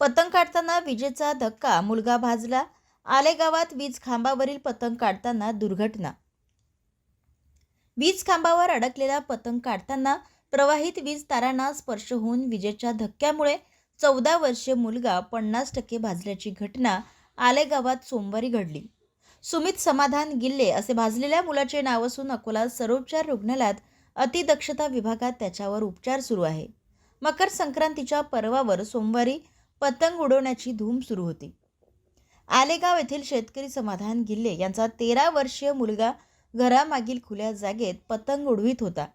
पतंग काढताना विजेचा धक्का मुलगा भाजला आलेगावात वीज खांबावरील पतंग काढताना दुर्घटना. वीज खांबावर अडकलेला पतंग काढताना प्रवाहित वीज तारांना स्पर्श होऊन विजेच्या धक्क्यामुळे चौदा वर्षीय मुलगा पन्नास टक्के भाजल्याची घटना आलेगावात सोमवारी घडली. सुमित समाधान गिल्ले असे भाजलेल्या मुलाचे नाव असून अकोला सरोपचार रुग्णालयात अतिदक्षता विभागात त्याच्यावर उपचार सुरू आहे. मकर संक्रांतीच्या पर्वावर सोमवारी पतंग उडवण्याची धूम सुरू होती. आलेगाव येथील शेतकरी समाधान गिल्ले यांचा तेरा वर्षीय मुलगा घरामागील खुल्या जागेत पतंग उडवीत होता.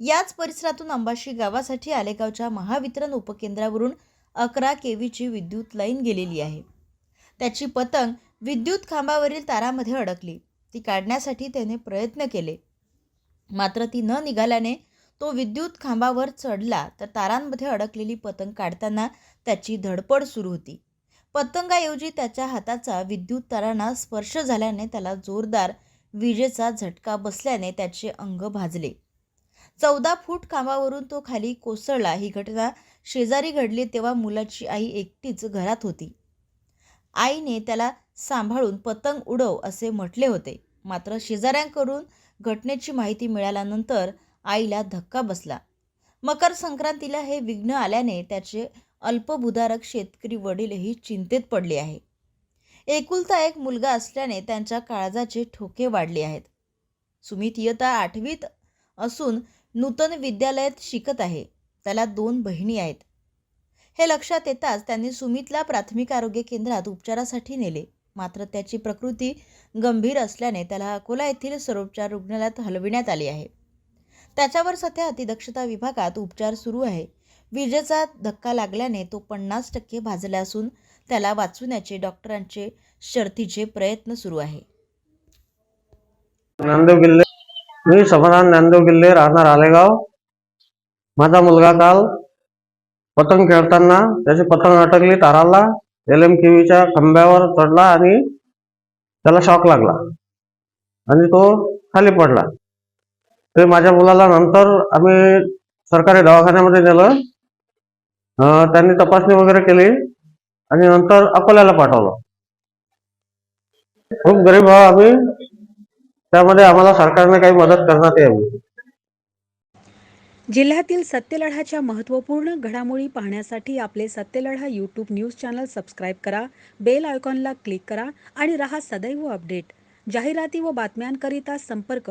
याच परिसरातून अंबाशी गावासाठी आलेगावच्या महावितरण उपकेंद्रावरून अकरा केवीची विद्युत लाईन गेलेली आहे. त्याची पतंग विद्युत खांबावरील तारामध्ये अडकली. ती काढण्यासाठी त्याने प्रयत्न केले. मात्र ती न निघाल्याने तो विद्युत खांबावर चढला तर तारांमध्ये अडकलेली पतंग काढताना त्याची धडपड सुरू होती. पतंगाऐवजी त्याच्या हाताचा विद्युत तारांना स्पर्श झाल्याने त्याला जोरदार विजेचा झटका बसल्याने त्याचे अंग भाजले. चौदा फूट खांबावरून तो खाली कोसळला. ही घटना शेजारी घडली तेव्हा मुलाची आई एकटीच घरात होती. आईने त्याला सांभाळून पतंग उडव असे म्हटले होते. मात्र शेजाऱ्यांकडून घटनेची माहिती मिळाल्यानंतर आईला धक्का बसला. मकर संक्रांतीला हे विघ्न आल्याने त्याचे अल्पभूधारक शेतकरी वडीलही चिंतेत पडले आहे. एकुलता एक मुलगा असल्याने त्यांच्या काळजाचे ठोके वाढले आहेत. सुमित इयता आठवीत असून नूतन विद्यालयात शिकत आहे. त्याला दोन बहिणी आहेत. हे लक्षात येताच त्यांनी सुमितला प्राथमिक आरोग्य केंद्रात उपचारासाठी नेले. मात्र त्याची प्रकृती गंभीर असल्याने त्याला अकोला येथील सर्वोपचार रुग्णालयात हलविण्यात आली आहे. त्याच्यावर सध्या अतिदक्षता विभागात उपचार सुरू आहे. विजेचा धक्का लागल्याने तो पन्नास टक्के भाजला असून त्याला वाचवण्याचे डॉक्टरांचे शर्थीचे प्रयत्न सुरू आहे. नांदेव किल्ले मी समाधान नांदेव गिल्ले राहणार आलेगाव. माझा मुलगा काल पतंग खेळताना त्याची पतंग अटकली ताराला एल एम केव्हीच्या खांब्यावर चढला आणि त्याला शॉक लागला. आणि तो खाली पडला. ते माझ्या मुलाला नंतर आम्ही सरकारी दवाखान्यामध्ये नेलं. त्यांनी तपासणी वगैरे केली आणि नंतर अकोल्याला पाठवलं. खूप गरीब आहो आम्ही. त्यामध्ये आम्हाला सरकारने काही मदत करण्यात यावी जिल्ह्यातील सत्यलढ्याच्या महत्त्वपूर्ण घडामोडी पाहण्यासाठी आपले Satyaladha YouTube news channel subscribe करा बेल आयकॉनला क्लिक करा आणि रहा सदैव अपडेट जाहिराती व बातम्यांकरिता संपर्क